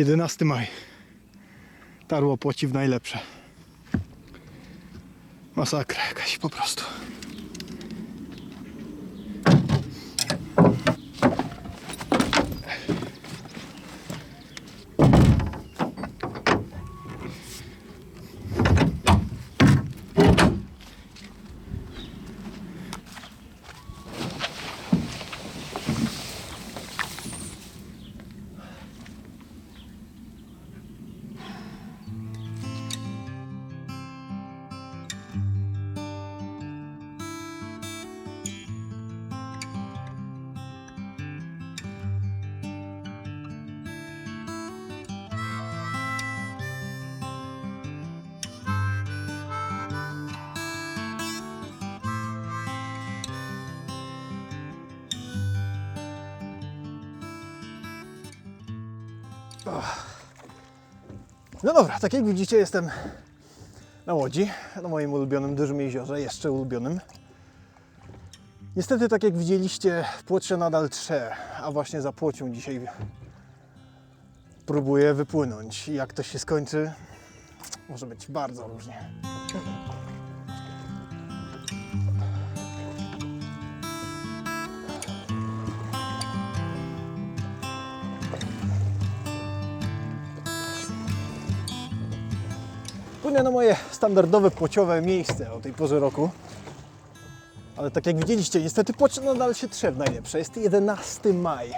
11 maj. Tarło płoci w najlepsze. Masakra jakaś po prostu. No dobra, tak jak widzicie jestem na Łodzi, na moim ulubionym dużym jeziorze, jeszcze ulubionym. Niestety, tak jak widzieliście, Płotrze nadal trze, a właśnie za Płocią dzisiaj próbuję wypłynąć. Jak to się skończy, może być bardzo różnie. Płynę na moje standardowe płociowe miejsce o tej porze roku. Ale tak jak widzieliście, niestety płoć nadal się trze w najlepsze. Jest 11 maj.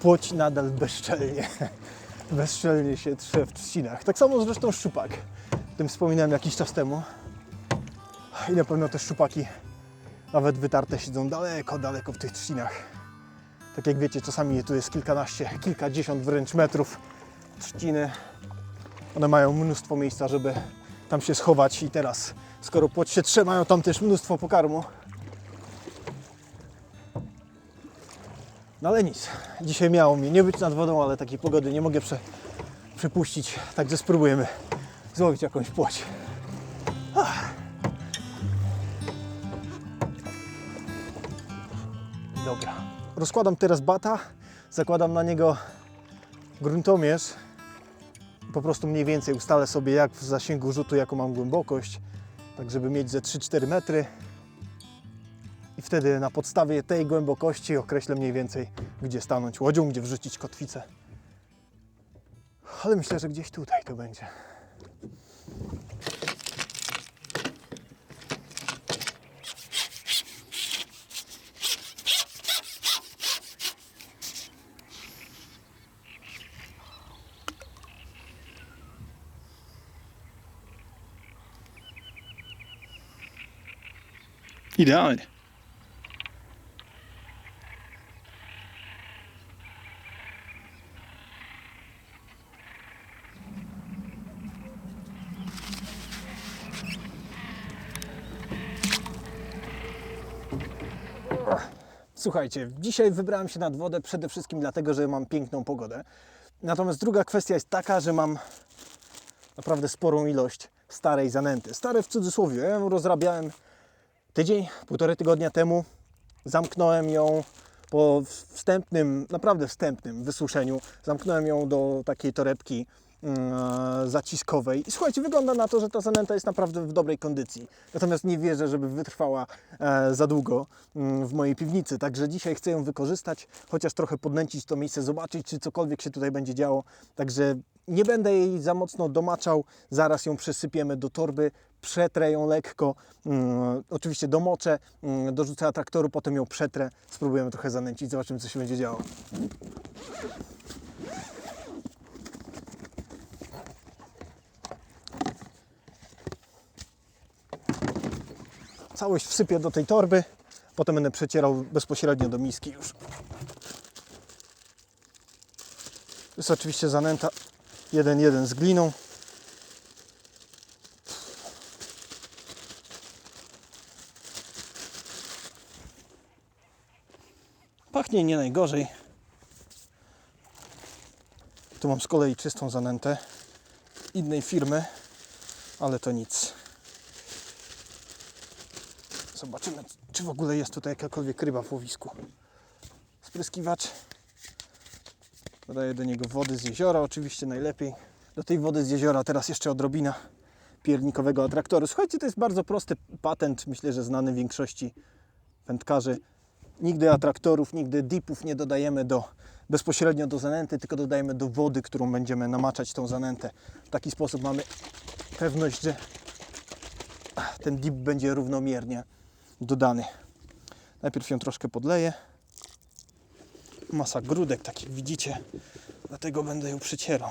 Płoć nadal bezczelnie, bezczelnie się trze w trzcinach. Tak samo zresztą szczupak. O tym wspominałem jakiś czas temu. I na pewno te szczupaki, nawet wytarte, siedzą daleko, daleko w tych trzcinach. Tak jak wiecie, czasami tu jest kilkanaście, kilkadziesiąt wręcz metrów trzciny. One mają mnóstwo miejsca, żeby tam się schować i teraz, skoro płoć się trze, mają tam też mnóstwo pokarmu. No ale nic, dzisiaj miało mi nie być nad wodą, ale takiej pogody nie mogę prze, przepuścić, także spróbujemy złowić jakąś płoć. Dobra, rozkładam teraz bata, zakładam na niego gruntomierz, po prostu mniej więcej ustalę sobie jak w zasięgu rzutu, jaką mam głębokość, tak żeby mieć ze 3-4 metry i wtedy na podstawie tej głębokości określę mniej więcej gdzie stanąć łodzią, gdzie wrzucić kotwicę. Ale myślę, że gdzieś tutaj to będzie. Idealnie. Słuchajcie, dzisiaj wybrałem się nad wodę przede wszystkim dlatego, że mam piękną pogodę. Natomiast druga kwestia jest taka, że mam naprawdę sporą ilość starej zanęty. Stare w cudzysłowie. Ja ją rozrabiałem tydzień, półtorej tygodnia temu. Zamknąłem ją po wstępnym, naprawdę wstępnym wysuszeniu. Zamknąłem ją do takiej torebki mm, zaciskowej. I słuchajcie, wygląda na to, że ta zanęta jest naprawdę w dobrej kondycji. Natomiast nie wierzę, żeby wytrwała e, za długo mm, w mojej piwnicy. Także dzisiaj chcę ją wykorzystać, chociaż trochę podnęcić to miejsce, zobaczyć, czy cokolwiek się tutaj będzie działo. Także nie będę jej za mocno domaczał. Zaraz ją przesypiemy do torby, przetrę ją lekko. Mm, oczywiście domoczę, mm, dorzucę atraktoru, potem ją przetrę. Spróbujemy trochę zanęcić, zobaczymy, co się będzie działo. Całość wsypię do tej torby, potem będę przecierał bezpośrednio do miski już. Jest oczywiście zanęta 1-1 z gliną. Pachnie nie najgorzej. Tu mam z kolei czystą zanętę innej firmy, ale to nic. Zobaczymy, czy w ogóle jest tutaj jakakolwiek ryba w łowisku. Spryskiwacz. Dodaję do niego wody z jeziora, oczywiście najlepiej. Do tej wody z jeziora teraz jeszcze odrobina piernikowego atraktoru. Słuchajcie, to jest bardzo prosty patent, myślę, że znany większości wędkarzy. Nigdy atraktorów, nigdy dipów nie dodajemy do, bezpośrednio do zanęty, tylko dodajemy do wody, którą będziemy namaczać tą zanętę. W taki sposób mamy pewność, że ten dip będzie równomiernie dodany. Najpierw ją troszkę podleję. Masa grudek, tak jak widzicie, dlatego będę ją przycierał.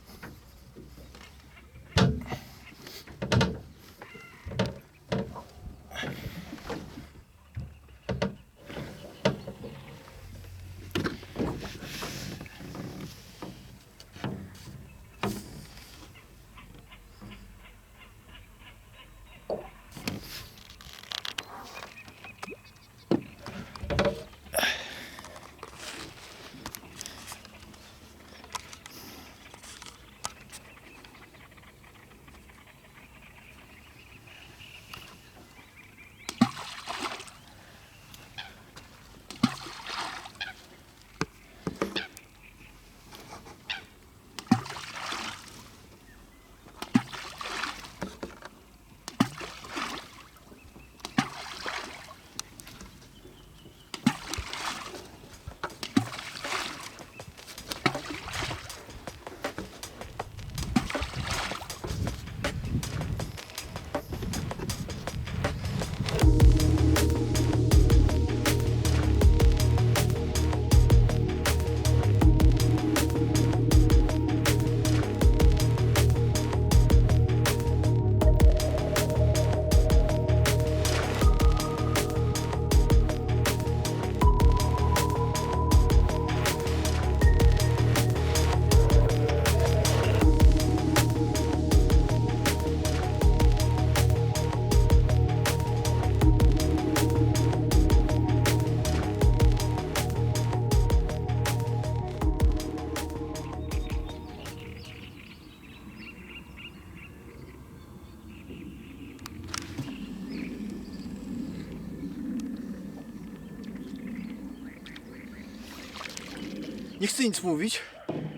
Nie chcę nic mówić,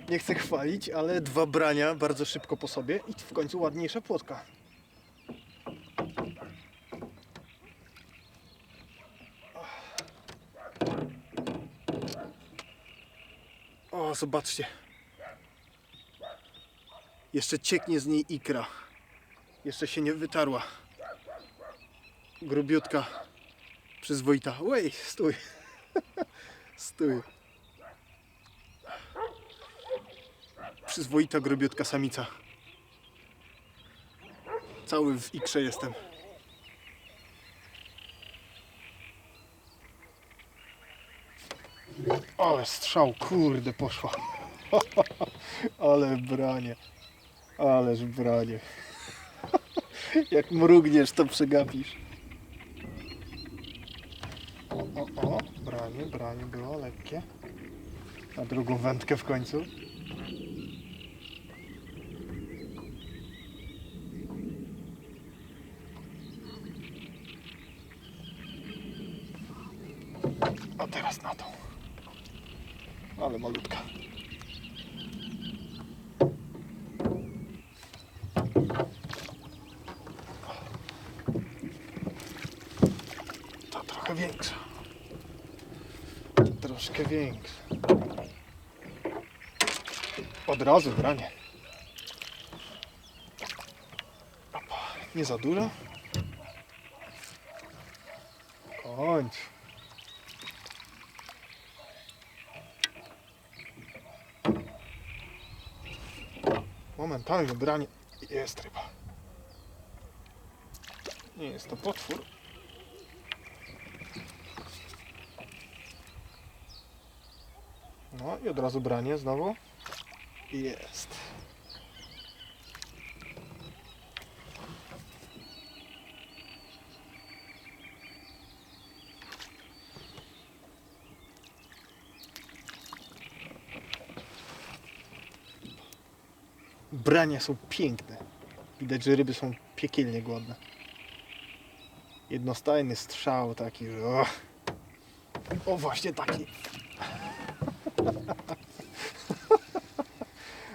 nie chcę chwalić, ale dwa brania bardzo szybko po sobie i w końcu ładniejsza płotka. O, zobaczcie. Jeszcze cieknie z niej ikra. Jeszcze się nie wytarła. Grubiutka. Przyzwoita. Wej, stój. stój. Przyzwoita, grobiutka samica. Cały w ikrze jestem. Ale strzał, kurde, poszła. Ale branie. Ależ branie. Jak mrugniesz, to przegapisz. O, o, branie, branie było lekkie. Na drugą wędkę w końcu. A teraz na tą. Ale malutka. Ta trochę większa. Troszkę większa. Od razu branie. Nie za dużo. Kończ. Momentalnie branie jest ryba. Nie jest to potwór. No i od razu branie znowu. Jest. Brania są piękne. Widać, że ryby są piekielnie głodne. Jednostajny strzał taki, że... O, o właśnie taki.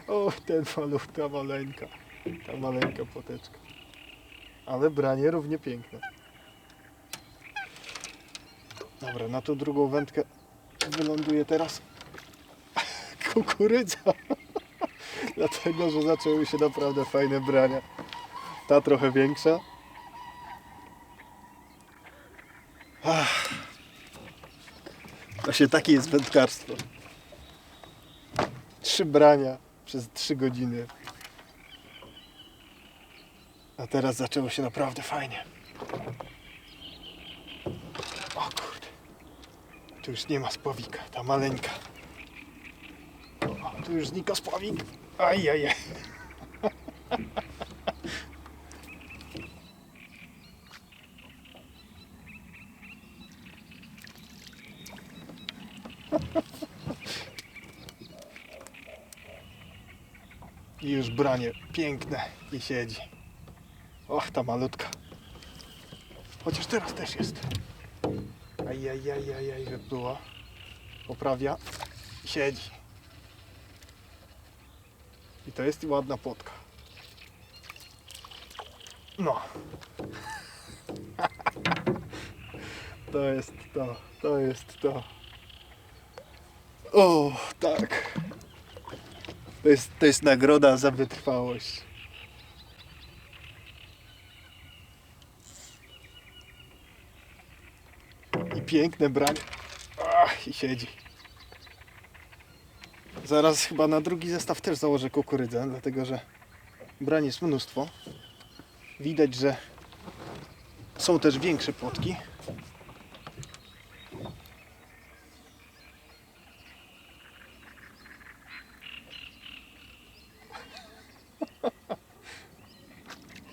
o, ten malutka maleńka. Ta maleńka poteczka. Ale branie równie piękne. Dobra, na tą drugą wędkę wyląduje teraz kukurydza. Dlatego, że zaczęły się naprawdę fajne brania. Ta trochę większa. Ach. Właśnie takie jest wędkarstwo. Trzy brania przez trzy godziny. A teraz zaczęło się naprawdę fajnie. O kurde. Tu już nie ma spławika, ta maleńka. O, tu już znika spławik. Ajajaj. I już branie piękne i siedzi. Och, ta malutka. Chociaż teraz też jest. Ajajajajaj, wypluła. Poprawia. Siedzi. To jest ładna płotka. No. To jest to. To jest to. O, tak. To jest, to jest nagroda za wytrwałość. I piękne branie. Ach, i siedzi. Zaraz chyba na drugi zestaw też założę kukurydzę, dlatego że brań jest mnóstwo. Widać, że są też większe płotki.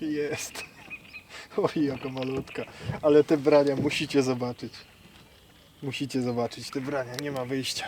Jest. Oj, jaka malutka. Ale te brania musicie zobaczyć. Musicie zobaczyć te brania, nie ma wyjścia.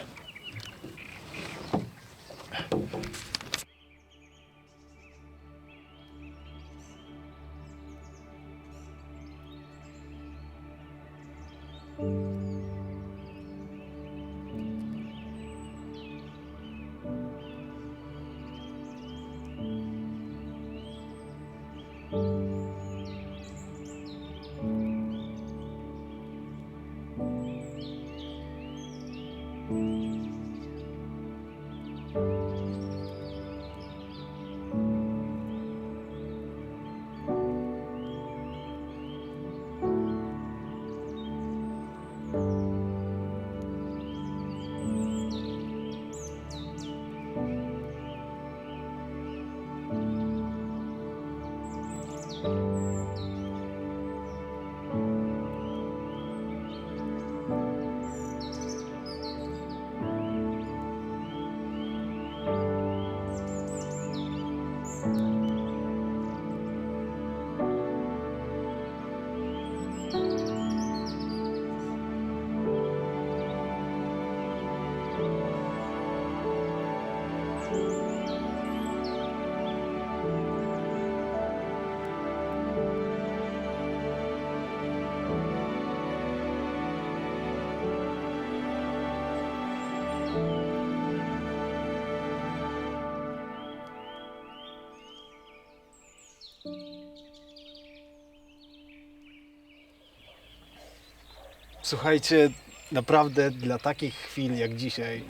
Słuchajcie, naprawdę dla takich chwil jak dzisiaj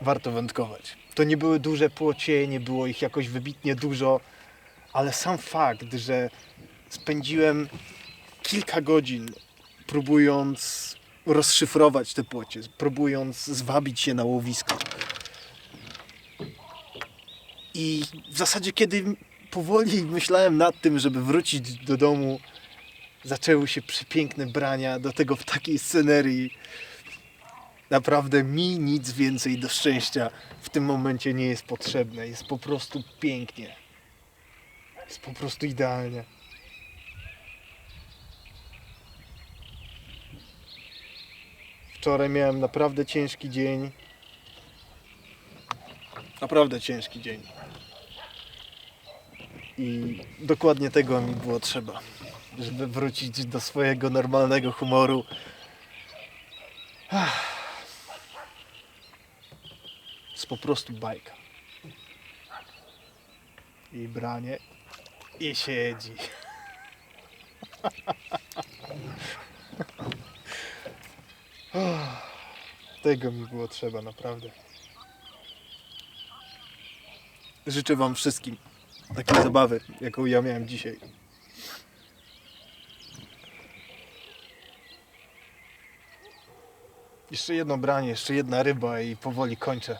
warto wędkować. To nie były duże płocie, nie było ich jakoś wybitnie dużo, ale sam fakt, że spędziłem kilka godzin próbując rozszyfrować te płocie, próbując zwabić się na łowisko. I w zasadzie, kiedy powoli myślałem nad tym, żeby wrócić do domu, zaczęły się przepiękne brania, do tego w takiej scenerii. Naprawdę mi nic więcej do szczęścia w tym momencie nie jest potrzebne. Jest po prostu pięknie. Jest po prostu idealnie. Wczoraj miałem naprawdę ciężki dzień. Naprawdę ciężki dzień. I dokładnie tego mi było trzeba, żeby wrócić do swojego normalnego humoru. Jest po prostu bajka. I branie. I siedzi. Tego mi było trzeba, naprawdę. Życzę Wam wszystkim takiej zabawy, jaką ja miałem dzisiaj. Jeszcze jedno branie, jeszcze jedna ryba i powoli kończę.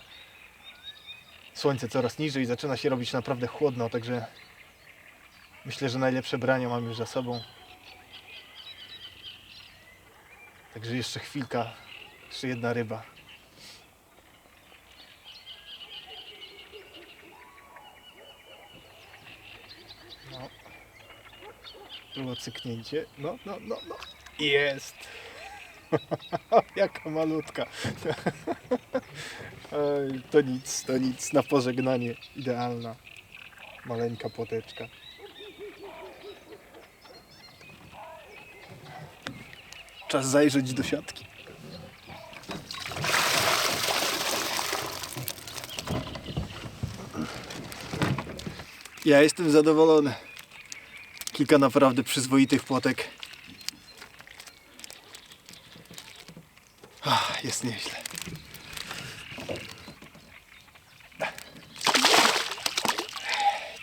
Słońce coraz niżej, zaczyna się robić naprawdę chłodno, także myślę, że najlepsze brania mam już za sobą. Także jeszcze chwilka, jeszcze jedna ryba. Było cyknięcie. No, no, no, no. Jest. Jaka malutka. To nic, to nic. Na pożegnanie idealna. Maleńka płoteczka. Czas zajrzeć do siatki. Ja jestem zadowolony. Kilka naprawdę przyzwoitych płotek. Ach, jest nieźle.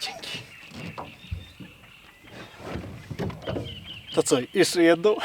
Dzięki. To co, jeszcze jedną?